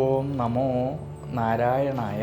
ഓം നമോ നാരായണായ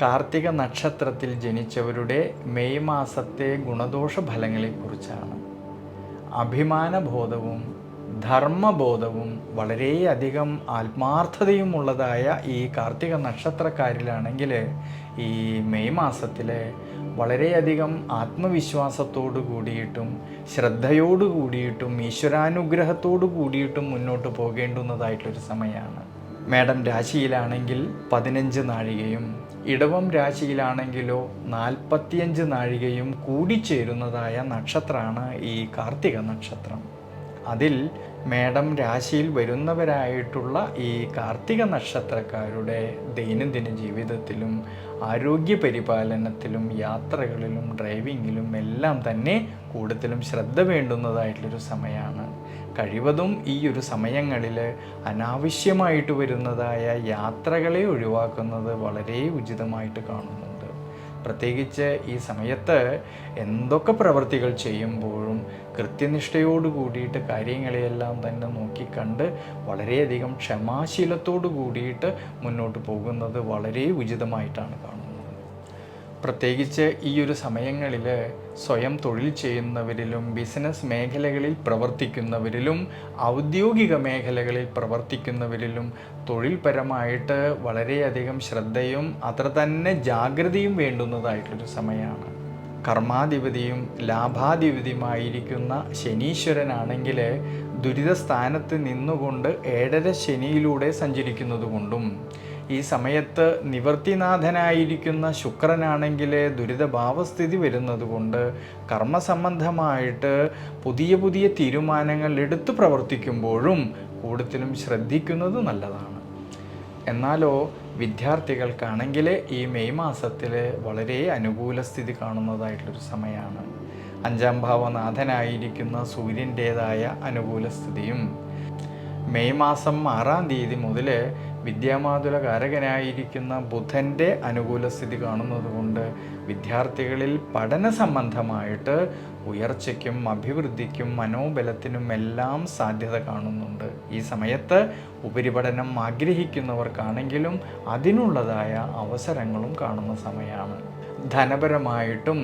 കാർത്തിക നക്ഷത്രത്തിൽ ജനിച്ചവരുടെ മെയ് മാസത്തെ ഗുണദോഷ ഫലങ്ങളെക്കുറിച്ചാണ് അഭിമാനബോധവും ധർമ്മബോധവും വളരെയധികം ആത്മാർത്ഥതയും ഉള്ളതായ ഈ കാർത്തിക നക്ഷത്രക്കാരിലാണെങ്കിൽ ഈ മെയ് മാസത്തിൽ വളരെയധികം ആത്മവിശ്വാസത്തോടു കൂടിയിട്ടും ശ്രദ്ധയോടു കൂടിയിട്ടും ഈശ്വരാനുഗ്രഹത്തോടു കൂടിയിട്ടും മുന്നോട്ട് പോകേണ്ടുന്നതായിട്ടൊരു സമയമാണ് മേഡം രാശിയിലാണെങ്കിൽ പതിനഞ്ച് നാഴികയും ഇടവം രാശിയിലാണെങ്കിലോ നാൽപ്പത്തിയഞ്ച് നാഴികയും കൂടിച്ചേരുന്നതായ നക്ഷത്രമാണ് ഈ കാർത്തിക നക്ഷത്രം. അതിൽ മേടം രാശിയിൽ വരുന്നവരായിട്ടുള്ള ഈ കാർത്തിക നക്ഷത്രക്കാരുടെ ദൈനംദിന ജീവിതത്തിലും ആരോഗ്യ പരിപാലനത്തിലും യാത്രകളിലും ഡ്രൈവിങ്ങിലും എല്ലാം തന്നെ കൂടുതലും ശ്രദ്ധ വേണ്ടുന്നതായിട്ടുള്ളൊരു സമയമാണ്. കഴിവതും ഈ ഒരു സമയങ്ങളിൽ അനാവശ്യമായിട്ട് വരുന്നതായ യാത്രകളെ ഒഴിവാക്കുന്നത് വളരെ ഉചിതമായിട്ട് കാണുന്നുണ്ട്. പ്രത്യേകിച്ച് ഈ സമയത്ത് എന്തൊക്കെ പ്രവൃത്തികൾ ചെയ്യുമ്പോഴും കൃത്യനിഷ്ഠയോട് കൂടിയിട്ട് കാര്യങ്ങളെയെല്ലാം തന്നെ നോക്കിക്കണ്ട് വളരെയധികം ക്ഷമാശീലത്തോട് കൂടിയിട്ട് മുന്നോട്ട് പോകുന്നത് വളരെ ഉചിതമായിട്ടാണ് കാണുന്നത്. പ്രത്യേകിച്ച് ഈ ഒരു സമയങ്ങളിൽ സ്വയം തൊഴിൽ ചെയ്യുന്നവരിലും ബിസിനസ് മേഖലകളിൽ പ്രവർത്തിക്കുന്നവരിലും ഔദ്യോഗിക മേഖലകളിൽ പ്രവർത്തിക്കുന്നവരിലും തൊഴിൽപരമായിട്ട് വളരെയധികം ശ്രദ്ധയും അത്ര തന്നെ ജാഗ്രതയും വേണ്ടുന്നതായിട്ടൊരു സമയമാണ്. കർമാധിപതിയും ലാഭാധിപതിയുമായിരിക്കുന്ന ശനീശ്വരനാണെങ്കിൽ ദുരിതസ്ഥാനത്ത് നിന്നുകൊണ്ട് ഏഴര ശനിയിലൂടെ സഞ്ചരിക്കുന്നത് കൊണ്ടും ഈ സമയത്ത് നിവർത്തിനാഥനായിരിക്കുന്ന ശുക്രനാണെങ്കിൽ ദുരിതഭാവസ്ഥിതി വരുന്നത് കൊണ്ട് കർമ്മസംബന്ധമായിട്ട് പുതിയ പുതിയ തീരുമാനങ്ങൾ എടുത്തു പ്രവർത്തിക്കുമ്പോഴും കൂടുതലും ശ്രദ്ധിക്കുന്നത് നല്ലതാണ്. എന്നാലോ വിദ്യാർത്ഥികൾക്കാണെങ്കിൽ ഈ മെയ് മാസത്തിൽ വളരെ അനുകൂല സ്ഥിതി കാണുന്നതായിട്ടുള്ളൊരു സമയമാണ് അഞ്ചാം ഭാവനാഥനായിരിക്കുന്ന സൂര്യന്റേതായ അനുകൂല സ്ഥിതിയും മെയ് മാസം ആറാം തീയതി മുതൽ വിദ്യാമാതുല കാരകനായിരിക്കുന്ന ബുധന്റെ അനുകൂല സ്ഥിതി കാണുന്നതുകൊണ്ട് വിദ്യാർത്ഥികളിൽ പഠന സംബന്ധമായിട്ട് ഉയർച്ചയ്ക്കും അഭിവൃദ്ധിക്കും മനോബലത്തിനും എല്ലാം സാധ്യത കാണുന്നുണ്ട്. ഈ സമയത്ത് ഉപരിപഠനം ആഗ്രഹിക്കുന്നവർക്കാണെങ്കിലും അതിനുള്ളതായ അവസരങ്ങളും കാണുന്ന സമയമാണ്. ധനപരമായിട്ടും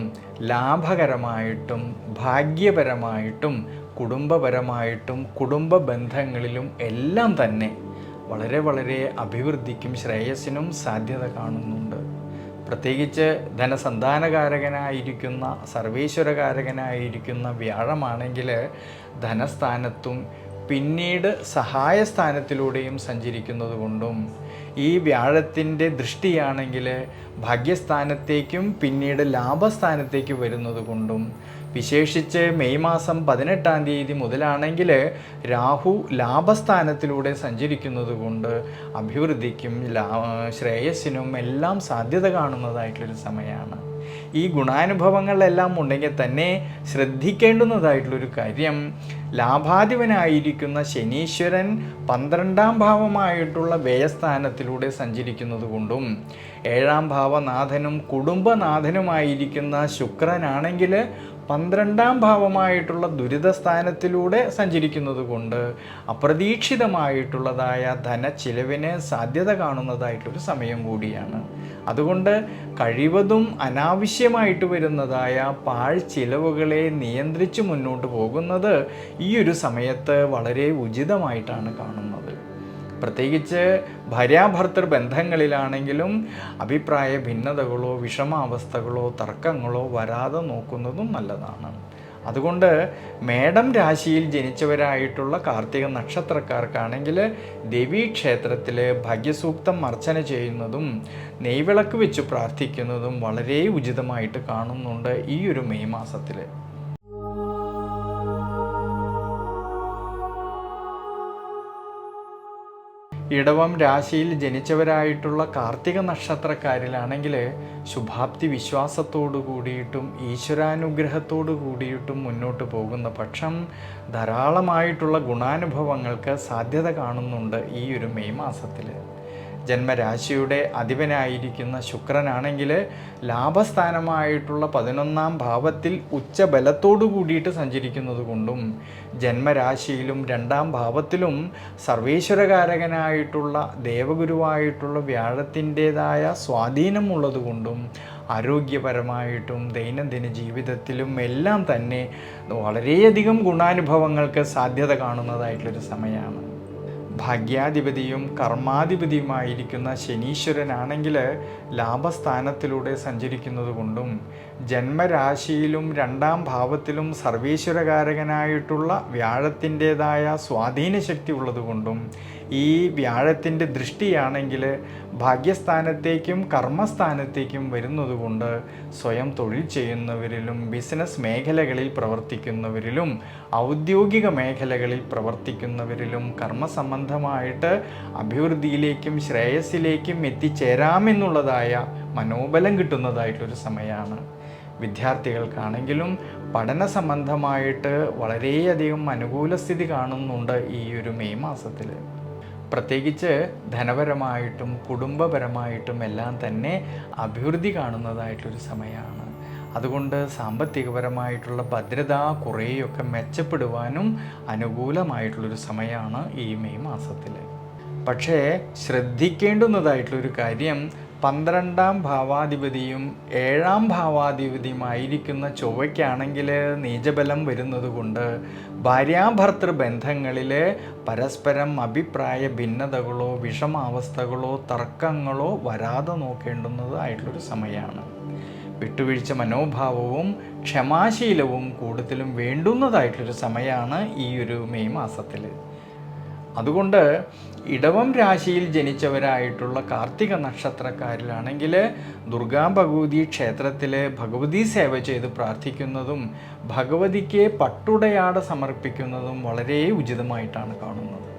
ലാഭകരമായിട്ടും ഭാഗ്യപരമായിട്ടും കുടുംബപരമായിട്ടും കുടുംബ ബന്ധങ്ങളിലും എല്ലാം തന്നെ വളരെ വളരെ അഭിവൃദ്ധിക്കും ശ്രേയസ്സിനും സാധ്യത കാണുന്നുണ്ട്. പ്രത്യേകിച്ച് ധനസന്താനകാരകനായിരിക്കുന്ന സർവേശ്വരകാരകനായിരിക്കുന്ന വ്യാഴമാണെങ്കിൽ ധനസ്ഥാനത്തും പിന്നീട് സഹായസ്ഥാനത്തിലൂടെയും സഞ്ചരിക്കുന്നത് കൊണ്ടും ഈ വ്യാഴത്തിന്റെ ദൃഷ്ടിയാണെങ്കിൽ ഭാഗ്യസ്ഥാനത്തേക്കും പിന്നീട് ലാഭസ്ഥാനത്തേക്ക് വരുന്നത് കൊണ്ടും വിശേഷിച്ച് മെയ് മാസം പതിനെട്ടാം തീയതി മുതലാണെങ്കിൽ രാഹു ലാഭസ്ഥാനത്തിലൂടെ സഞ്ചരിക്കുന്നത് കൊണ്ട് അഭിവൃദ്ധിക്കും ലാ ശ്രേയസ്സിനും എല്ലാം സാധ്യത കാണുന്നതായിട്ടുള്ളൊരു സമയമാണ്. ഈ ഗുണാനുഭവങ്ങളെല്ലാം ഉണ്ടെങ്കിൽ തന്നെ ശ്രദ്ധിക്കേണ്ടുന്നതായിട്ടുള്ളൊരു കാര്യം ലാഭാധിപനായിരിക്കുന്ന ശനീശ്വരൻ പന്ത്രണ്ടാം ഭാവമായിട്ടുള്ള വ്യയസ്ഥാനത്തിലൂടെ സഞ്ചരിക്കുന്നത് കൊണ്ടും ഏഴാം ഭാവനാഥനും കുടുംബനാഥനുമായിരിക്കുന്ന ശുക്രനാണെങ്കിൽ പന്ത്രണ്ടാം ഭാവമായിട്ടുള്ള ദുരിതസ്ഥാനത്തിലൂടെ സഞ്ചരിക്കുന്നത് കൊണ്ട് അപ്രതീക്ഷിതമായിട്ടുള്ളതായ ധനച്ചിലവിന് സാധ്യത കാണുന്നതായിട്ടൊരു സമയം കൂടിയാണ്. അതുകൊണ്ട് കഴിവതും അനാവശ്യമായിട്ട് വരുന്നതായ പാഴ് ചിലവുകളെ നിയന്ത്രിച്ച് മുന്നോട്ട് പോകുന്നത് ഈ ഒരു സമയത്ത് വളരെ ഉചിതമായിട്ടാണ് കാണുന്നത്. പ്രത്യേകിച്ച് ഭാര്യാഭർത്തൃ ബന്ധങ്ങളിലാണെങ്കിലും അഭിപ്രായ ഭിന്നതകളോ വിഷമാവസ്ഥകളോ തർക്കങ്ങളോ വരാതെ നോക്കുന്നതും നല്ലതാണ്. അതുകൊണ്ട് മേടം രാശിയിൽ ജനിച്ചവരായിട്ടുള്ള കാർത്തിക നക്ഷത്രക്കാർക്കാണെങ്കിൽ ദേവീക്ഷേത്രത്തിൽ ഭാഗ്യസൂക്തം അർച്ചന ചെയ്യുന്നതും നെയ്വിളക്ക് വെച്ച് പ്രാർത്ഥിക്കുന്നതും വളരെ ഉചിതമായിട്ട് കാണുന്നുണ്ട് ഈ ഒരു മെയ് മാസത്തിൽ ഇടവം രാശിയിൽ ജനിച്ചവരായിട്ടുള്ള കാർത്തിക നക്ഷത്രക്കാരിലാണെങ്കിൽ ശുഭാപ്തി വിശ്വാസത്തോടു കൂടിയിട്ടും ഈശ്വരാനുഗ്രഹത്തോടു കൂടിയിട്ടും മുന്നോട്ട് പോകുന്ന പക്ഷം ധാരാളമായിട്ടുള്ള ഗുണാനുഭവങ്ങൾക്ക് സാധ്യത കാണുന്നുണ്ട് ഈ ഒരു മെയ് മാസത്തിൽ ജന്മരാശിയുടെ അധിപനായിരിക്കുന്ന ശുക്രനാണെങ്കിൽ ലാഭസ്ഥാനമായിട്ടുള്ള പതിനൊന്നാം ഭാവത്തിൽ ഉച്ചബലത്തോടു കൂടിയിട്ട് സഞ്ചരിക്കുന്നത് കൊണ്ടും ജന്മരാശിയിലും രണ്ടാം ഭാവത്തിലും സർവേശ്വരകാരകനായിട്ടുള്ള ദേവഗുരുവായിട്ടുള്ള വ്യാഴത്തിന്റെതായ സ്വാധീനമുള്ളത് കൊണ്ടും ആരോഗ്യപരമായിട്ടും ദൈനംദിന ജീവിതത്തിലും എല്ലാം തന്നെ വളരെയധികം ഗുണാനുഭവങ്ങൾക്ക് സാധ്യത കാണുന്നതായിട്ടുള്ളൊരു സമയമാണ്. ഭാഗ്യാധിപതിയും കർമാധിപതിയുമായിരിക്കുന്ന ശനീശ്വരനാണെങ്കിൽ ലാഭസ്ഥാനത്തിലൂടെ സഞ്ചരിക്കുന്നത് കൊണ്ടും ജന്മരാശിയിലും രണ്ടാം ഭാവത്തിലും സർവേശ്വരകാരകനായിട്ടുള്ള വ്യാഴത്തിന്റെതായ സ്വാധീനശക്തി ഉള്ളതുകൊണ്ടും ഈ വ്യാഴത്തിന്റെ ദൃഷ്ടിയാണെങ്കിൽ ഭാഗ്യസ്ഥാനത്തേക്കും കർമ്മസ്ഥാനത്തേക്കും വരുന്നതുകൊണ്ട് സ്വയം തൊഴിൽ ചെയ്യുന്നവരിലും ബിസിനസ് മേഖലകളിൽ പ്രവർത്തിക്കുന്നവരിലും ഔദ്യോഗിക മേഖലകളിൽ പ്രവർത്തിക്കുന്നവരിലും കർമ്മസംബന്ധമായിട്ട് അഭിവൃദ്ധിയിലേക്കും ശ്രേയസ്സിലേക്കും എത്തിച്ചേരാമെന്നുള്ളതായ മനോബലം കിട്ടുന്നതായിട്ടൊരു സമയമാണ്. വിദ്യാർത്ഥികൾക്കാണെങ്കിലും പഠന സംബന്ധമായിട്ട് വളരെയധികം അനുകൂല സ്ഥിതി കാണുന്നുണ്ട് ഈ ഒരു മെയ് മാസത്തിൽ പ്രത്യേകിച്ച് ധനപരമായിട്ടും കുടുംബപരമായിട്ടും എല്ലാം തന്നെ അഭിവൃദ്ധി കാണുന്നതായിട്ടൊരു സമയമാണ്. അതുകൊണ്ട് സാമ്പത്തികപരമായിട്ടുള്ള ഭദ്രത കുറേയൊക്കെ മെച്ചപ്പെടുവാനും അനുകൂലമായിട്ടുള്ളൊരു സമയമാണ് ഈ മെയ് മാസത്തിൽ പക്ഷേ ശ്രദ്ധിക്കേണ്ടുന്നതായിട്ടുള്ളൊരു കാര്യം പന്ത്രണ്ടാം ഭാവാധിപതിയും ഏഴാം ഭാവാധിപതിയുമായിരിക്കുന്ന ചൊവ്വയ്ക്കാണെങ്കിൽ നീചബലം വരുന്നത് കൊണ്ട് ഭാര്യാഭർത്തൃ ബന്ധങ്ങളിൽ പരസ്പരം അഭിപ്രായ ഭിന്നതകളോ വിഷമാവസ്ഥകളോ തർക്കങ്ങളോ വരാതെ നോക്കേണ്ടുന്നതായിട്ടുള്ളൊരു സമയമാണ് വിട്ടുവീഴ്ച മനോഭാവവും ക്ഷമാശീലവും കൂടുതലും വേണ്ടുന്നതായിട്ടൊരു സമയമാണ് ഈ ഒരു മെയ് മാസത്തിൽ അതുകൊണ്ട് ഇടവം രാശിയിൽ ജനിച്ചവരായിട്ടുള്ള കാർത്തിക നക്ഷത്രക്കാരിലാണെങ്കിൽ ദുർഗാ ഭഗവതി ക്ഷേത്രത്തിൽ ഭഗവതി സേവ ചെയ്ത് പ്രാർത്ഥിക്കുന്നതും ഭഗവതിക്ക് പട്ടുടയാട സമർപ്പിക്കുന്നതും വളരെ ഉചിതമായിട്ടാണ് കാണുന്നത്.